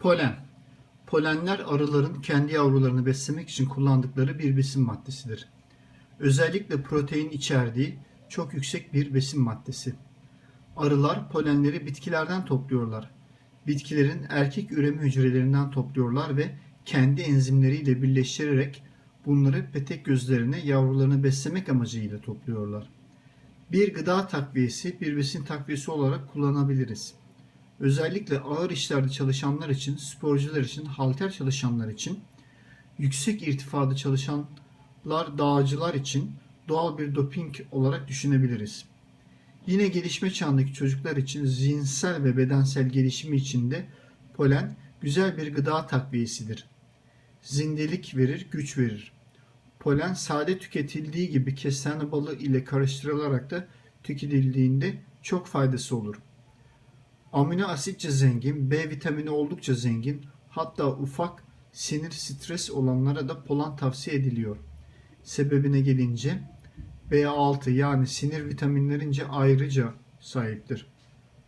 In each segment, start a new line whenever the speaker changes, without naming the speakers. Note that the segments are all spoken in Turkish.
Polen. Polenler arıların kendi yavrularını beslemek için kullandıkları bir besin maddesidir. Özellikle protein içerdiği çok yüksek bir besin maddesi. Arılar polenleri bitkilerden topluyorlar. Bitkilerin erkek üreme hücrelerinden topluyorlar ve kendi enzimleriyle birleştirerek bunları petek gözlerine yavrularını beslemek amacıyla topluyorlar. Bir gıda takviyesi bir besin takviyesi olarak kullanabiliriz. Özellikle ağır işlerde çalışanlar için, sporcular için, halter çalışanlar için, yüksek irtifada çalışanlar, dağcılar için doğal bir doping olarak düşünebiliriz. Yine gelişme çağındaki çocuklar için zihinsel ve bedensel gelişimi için de polen güzel bir gıda takviyesidir. Zindelik verir, güç verir. Polen sade tüketildiği gibi kestane balı ile karıştırılarak da tüketildiğinde çok faydası olur. Amino asitçe zengin, B vitamini oldukça zengin, hatta ufak sinir stres olanlara da polen tavsiye ediliyor. Sebebine gelince B6 yani sinir vitaminlerince ayrıca sahiptir.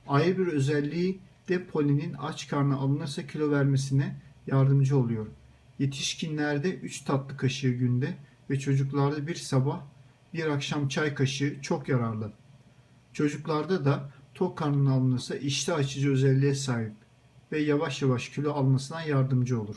Ayrı bir özelliği de polenin aç karnına alınırsa kilo vermesine yardımcı oluyor. Yetişkinlerde 3 tatlı kaşığı günde ve çocuklarda bir sabah bir akşam çay kaşığı çok yararlı. Çocuklarda da tok karnına alınırsa iştah açıcı özelliğe sahip ve yavaş yavaş kilo almasına yardımcı olur.